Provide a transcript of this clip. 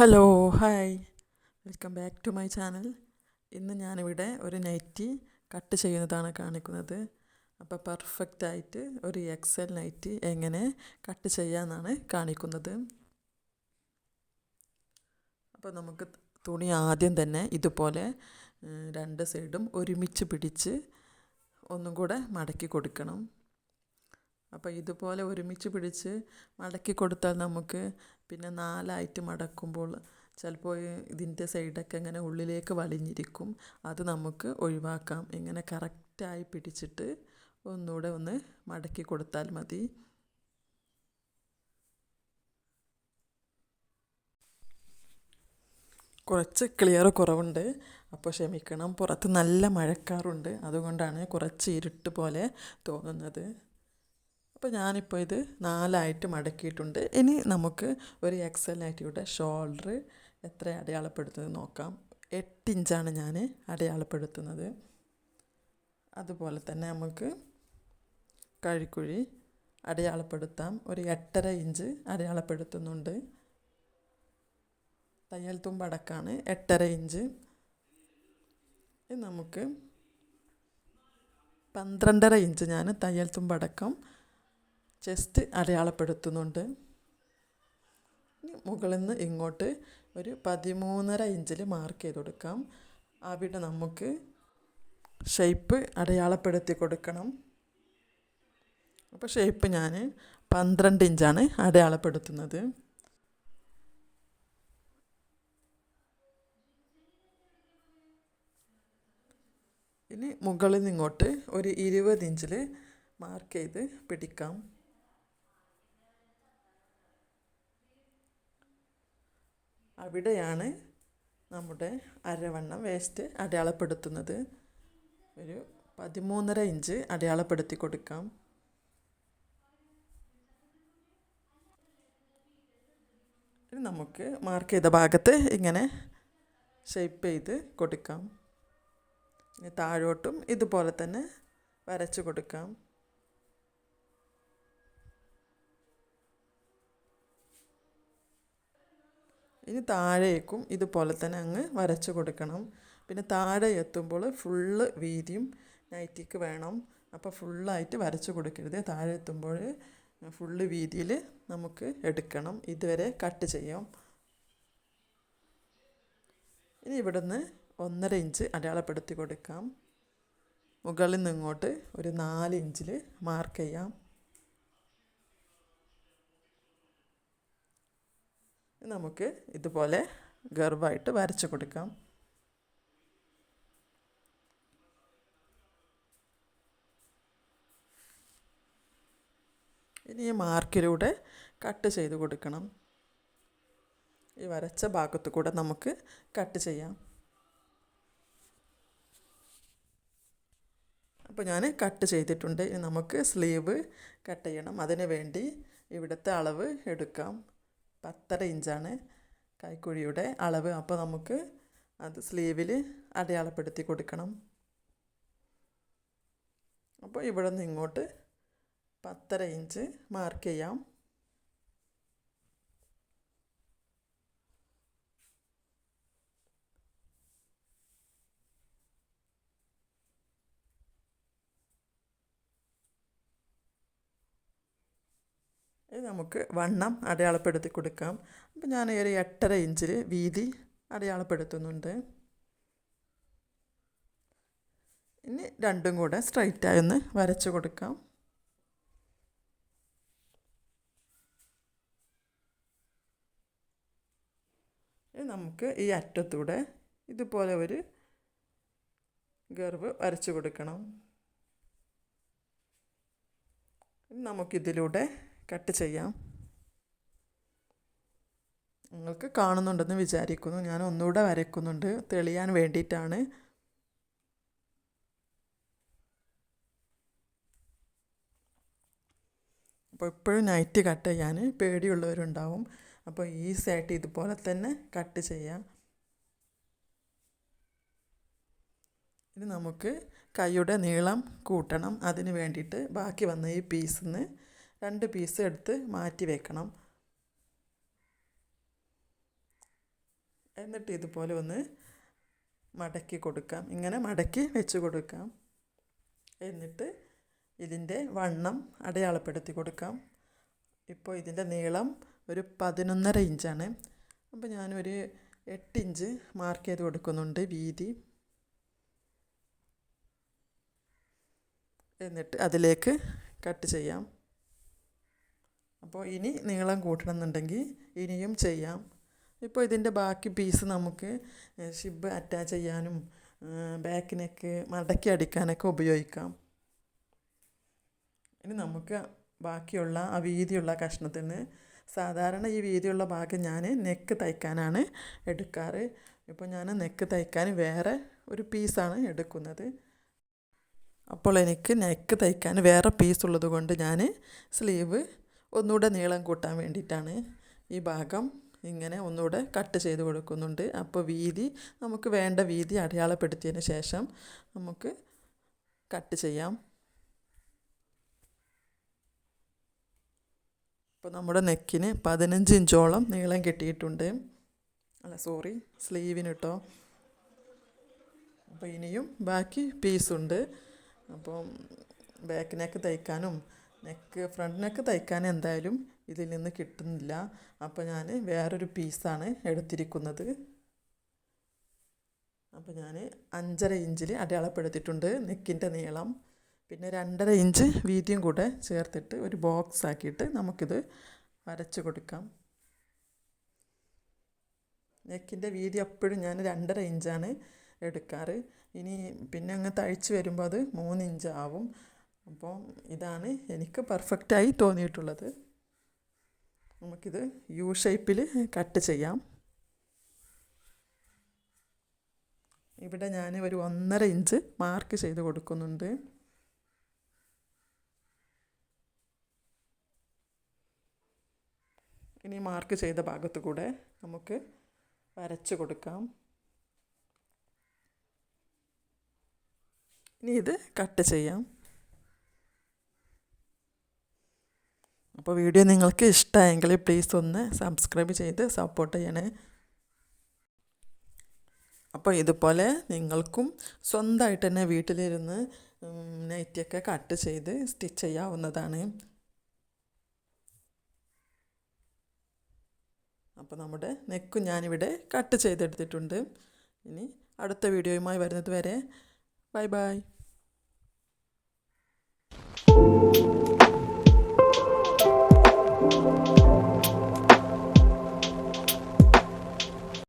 Hello hi welcome back to my channel ഇന്ന് ഞാനിവിടെ ഒരു നൈറ്റി കട്ട് ചെയ്യുന്നതാണ് കാണിക്കുന്നത്. അപ്പോൾ പെർഫെക്റ്റ് ആയിട്ട് ഒരു എക്സൽ നൈറ്റി എങ്ങനെ കട്ട് ചെയ്യാമെന്നാണ് കാണിക്കുന്നത്. അപ്പോൾ നമുക്ക് തുണി ആദ്യം തന്നെ ഇതുപോലെ രണ്ട് സൈഡും ഒരുമിച്ച് പിടിച്ച് ഒന്നും കൂടെ മടക്കി കൊടുക്കണം. അപ്പോൾ ഇതുപോലെ ഒരുമിച്ച് പിടിച്ച് മടക്കി കൊടുത്താൽ നമുക്ക് പിന്നെ നാലായിട്ട് മടക്കുമ്പോൾ ചിലപ്പോൾ ഇതിന്റെ സൈഡൊക്കെ ഇങ്ങനെ ഉള്ളിലേക്ക് വലിഞ്ഞിരിക്കും. അത് നമുക്ക് ഒഴിവാക്കാം. ഇങ്ങനെ കറക്റ്റായി പിടിച്ചിട്ട് ഒന്നുകൂടെ ഒന്ന് മടക്കി കൊടുത്താൽ മതി. കുറച്ച് ക്ലിയർ കുറവുണ്ട്. അപ്പോൾ ക്ഷമിക്കണം. പുറത്ത് നല്ല മഴക്കാറുണ്ട്. അതുകൊണ്ടാണ് കുറച്ച് ഇരുട്ട് പോലെ തോന്നുന്നത്. അപ്പോൾ ഞാനിപ്പോൾ ഇത് നാലായിട്ട് മടക്കിയിട്ടുണ്ട്. ഇനി നമുക്ക് ഒരു എക്സൽ നൈറ്റിയുടെ ഷോൾഡർ എത്ര അടയാളപ്പെടുത്തുന്നത് നോക്കാം. എട്ട് ഇഞ്ചാണ് ഞാൻ അടയാളപ്പെടുത്തുന്നത്. അതുപോലെ തന്നെ നമുക്ക് കഴിക്കുഴി അടയാളപ്പെടുത്താം. ഒരു എട്ടര ഇഞ്ച് അടയാളപ്പെടുത്തുന്നുണ്ട്. തയ്യൽ തുമ്പടക്കാണ് എട്ടര ഇഞ്ച്. നമുക്ക് പന്ത്രണ്ടര ഇഞ്ച് ഞാൻ തയ്യൽ തുമ്പടക്കം ചെസ്റ്റ് അടയാളപ്പെടുത്തുന്നുണ്ട്. മുകളിൽ നിന്ന് ഇങ്ങോട്ട് ഒരു പതിമൂന്നര ഇഞ്ചിൽ മാർക്ക് ചെയ്ത് കൊടുക്കാം. അവിടെ നമുക്ക് ഷേപ്പ് അടയാളപ്പെടുത്തി കൊടുക്കണം. അപ്പോൾ ഷേപ്പ് ഞാൻ പന്ത്രണ്ട് ഇഞ്ചാണ് അടയാളപ്പെടുത്തുന്നത്. ഇനി മുകളിൽ നിന്നിങ്ങോട്ട് ഒരു ഇരുപത് ഇഞ്ചിൽ മാർക്ക് ചെയ്ത് പിടിക്കാം. അവിടെയാണ് നമ്മുടെ അരവണ്ണം വേസ്റ്റ് അടയാളപ്പെടുത്തുന്നത്. ഒരു പതിമൂന്നര ഇഞ്ച് അടയാളപ്പെടുത്തി കൊടുക്കാം. നമുക്ക് മാർക്ക് ചെയ്ത ഭാഗത്ത് ഇങ്ങനെ ഷേപ്പ് ചെയ്ത് കൊടുക്കാം. താഴോട്ടും ഇതുപോലെ തന്നെ വരച്ച് കൊടുക്കാം. ഇനി താഴേക്കും ഇതുപോലെ തന്നെ അങ്ങ് വരച്ച് കൊടുക്കണം. പിന്നെ താഴെ എത്തുമ്പോൾ ഫുള്ള് വീതിയും നൈറ്റിക്ക് വേണം. അപ്പോൾ ഫുള്ളായിട്ട് വരച്ച് കൊടുക്കരുത്. താഴെ എത്തുമ്പോൾ ഫുള്ള് വീതിയിൽ നമുക്ക് എടുക്കണം. ഇതുവരെ കട്ട് ചെയ്യാം. ഇനി ഇവിടുന്ന് ഒന്നര ഇഞ്ച് അടയാളപ്പെടുത്തി കൊടുക്കാം. മുകളിൽ നിന്നിങ്ങോട്ട് ഒരു നാല് ഇഞ്ചിൽ മാർക്ക് ചെയ്യാം. നമുക്ക് ഇതുപോലെ ഗർവായിട്ട് വരച്ച് കൊടുക്കാം. ഇനി ഈ മാർക്കിലൂടെ കട്ട് ചെയ്ത് കൊടുക്കണം. ഈ വരച്ച ഭാഗത്ത് കൂടെ നമുക്ക് കട്ട് ചെയ്യാം. അപ്പോൾ ഞാൻ കട്ട് ചെയ്തിട്ടുണ്ട്. നമുക്ക് സ്ലീവ് കട്ട് ചെയ്യണം. അതിന് വേണ്ടി ഇവിടുത്തെ അളവ് എടുക്കാം. പത്തര ഇഞ്ചാണ് കൈക്കുഴിയുടെ അളവ്. അപ്പോൾ നമുക്ക് അത് സ്ലീവിൽ അടയാളപ്പെടുത്തി കൊടുക്കണം. അപ്പോൾ ഇവിടെ നിന്ന് ഇങ്ങോട്ട് പത്തര ഇഞ്ച് മാർക്ക് ചെയ്യാം. ഇത് നമുക്ക് വണ്ണം അടയാളപ്പെടുത്തി കൊടുക്കാം. അപ്പം ഞാൻ ഒരു എട്ടര ഇഞ്ചിൽ വീതി അടയാളപ്പെടുത്തുന്നുണ്ട്. ഇനി രണ്ടും കൂടെ സ്ട്രൈറ്റായി ഒന്ന് വരച്ച് കൊടുക്കാം. നമുക്ക് ഈ അറ്റത്തൂടെ ഇതുപോലെ ഒരു ഗർവ് വരച്ചു കൊടുക്കണം. നമുക്കിതിലൂടെ കട്ട് ചെയ്യാം. നിങ്ങൾക്ക് കാണുന്നുണ്ടെന്ന് വിചാരിക്കുന്നു. ഞാൻ ഒന്നുകൂടെ വരയ്ക്കുന്നുണ്ട്. തെളിയാൻ വേണ്ടിയിട്ടാണ്. അപ്പോൾ എപ്പോഴും നൈറ്റ് കട്ട് ചെയ്യാൻ പേടിയുള്ളവരുണ്ടാവും. അപ്പോൾ ഈസി ആയിട്ട് ഇതുപോലെ തന്നെ കട്ട് ചെയ്യാം. ഇനി നമുക്ക് കൈയുടെ നീളം കൂട്ടണം. അതിന് വേണ്ടിയിട്ട് ബാക്കി വന്ന ഈ പീസിൽ നിന്ന് രണ്ട് പീസ് എടുത്ത് മാറ്റി വെക്കണം. എന്നിട്ട് ഇതുപോലെ ഒന്ന് മടക്കി കൊടുക്കാം. ഇങ്ങനെ മടക്കി വെച്ച് കൊടുക്കാം. എന്നിട്ട് ഇതിന്റെ വണ്ണം അടയാളപ്പെടുത്തി കൊടുക്കാം. ഇപ്പോൾ ഇതിന്റെ നീളം ഒരു പതിനൊന്നര ഇഞ്ചാണ്. അപ്പോൾ ഞാനൊരു എട്ട് ഇഞ്ച് മാർക്ക് ചെയ്ത് കൊടുക്കുന്നുണ്ട് വീതി. എന്നിട്ട് അതിലേക്ക് കട്ട് ചെയ്യാം. അപ്പോൾ ഇനി നീളം കൂട്ടണം എന്നുണ്ടെങ്കിൽ ഇനിയും ചെയ്യാം. ഇപ്പോൾ ഇതിന്റെ ബാക്കി പീസ് നമുക്ക് ഷിബ് അറ്റാച്ച് ചെയ്യാനും ബാക്കിനൊക്കെ നെക്ക് മടക്കി അടിക്കാനൊക്കെ ഉപയോഗിക്കാം. ഇനി നമുക്ക് ബാക്കിയുള്ള ആ വീതിയുള്ള കഷ്ണത്തിന് സാധാരണ ഈ വീതിയുള്ള ഭാഗം ഞാൻ നെക്ക് തയ്ക്കാനാണ് എടുക്കാറ്. ഇപ്പോൾ ഞാൻ നെക്ക് തയ്ക്കാൻ വേറെ ഒരു പീസാണ് എടുക്കുന്നത്. അപ്പോൾ എനിക്ക് നെക്ക് തയ്ക്കാൻ വേറെ പീസ് ഉള്ളത് കൊണ്ട് ഞാൻ സ്ലീവ് ഒന്നുകൂടെ നീളം കൂട്ടാൻ വേണ്ടിയിട്ടാണ് ഈ ഭാഗം ഇങ്ങനെ ഒന്നുകൂടെ കട്ട് ചെയ്ത് കൊടുക്കുന്നുണ്ട്. അപ്പോൾ വീതി നമുക്ക് വേണ്ട വീതി അടയാളപ്പെടുത്തിയതിന് ശേഷം നമുക്ക് കട്ട് ചെയ്യാം. ഇപ്പോൾ നമ്മുടെ നെക്കിന് പതിനഞ്ച് ഇഞ്ചോളം നീളം കിട്ടിയിട്ടുണ്ട്. അല്ല സോറി സ്ലീവിന് കേട്ടോ. അപ്പോൾ ഇനിയും ബാക്കി പീസുണ്ട്. അപ്പം ബാക്ക് നെക്ക് തയ്ക്കാനും നെക്ക് ഫ്രണ്ട് നെക്ക് തയ്ക്കാൻ എന്തായാലും ഇതിൽ നിന്ന് കിട്ടുന്നില്ല. അപ്പോൾ ഞാൻ വേറൊരു പീസാണ് എടുത്തിരിക്കുന്നത്. അപ്പോൾ ഞാൻ അഞ്ചര ഇഞ്ചിൽ അടയാളപ്പെടുത്തിയിട്ടുണ്ട് നെക്കിന്റെ നീളം. പിന്നെ രണ്ടര ഇഞ്ച് വീതിയും കൂടെ ചേർത്തിട്ട് ഒരു ബോക്സ് ആക്കിയിട്ട് നമുക്കിത് വരച്ച് കൊടുക്കാം. നെക്കിന്റെ വീതി എപ്പോഴും ഞാൻ രണ്ടര ഇഞ്ചാണ് എടുക്കാറ്. ഇനി പിന്നെ അങ്ങ് തഴിച്ച് വരുമ്പോൾ അത് മൂന്ന് ഇഞ്ച് ആവും. അപ്പോൾ ഇതാണ് എനിക്ക് പെർഫെക്റ്റായി തോന്നിയിട്ടുള്ളത്. നമുക്കിത് യു ഷേപ്പിൽ കട്ട് ചെയ്യാം. ഇവിടെ ഞാൻ ഒരു ഒന്നര ഇഞ്ച് മാർക്ക് ചെയ്ത് കൊടുക്കുന്നുണ്ട്. ഇനി മാർക്ക് ചെയ്ത ഭാഗത്ത് കൂടെ നമുക്ക് വരച്ച് കൊടുക്കാം. ഇനി ഇത് കട്ട് ചെയ്യാം. അപ്പോൾ വീഡിയോ നിങ്ങൾക്ക് ഇഷ്ടമായെങ്കിൽ പ്ലീസ് ഒന്ന് സബ്സ്ക്രൈബ് ചെയ്ത് സപ്പോർട്ട് ചെയ്യണേ. അപ്പോൾ ഇതുപോലെ നിങ്ങൾക്കും സ്വന്തമായിട്ട് തന്നെ വീട്ടിലിരുന്ന് നൈറ്റിയൊക്കെ കട്ട് ചെയ്ത് സ്റ്റിച്ച് ചെയ്യാവുന്നതാണ്. അപ്പോൾ നമ്മുടെ നെക്കും ഞാനിവിടെ കട്ട് ചെയ്തെടുത്തിട്ടുണ്ട്. ഇനി അടുത്ത വീഡിയോയുമായി വരുന്നത് വരെ ബൈ ബൈ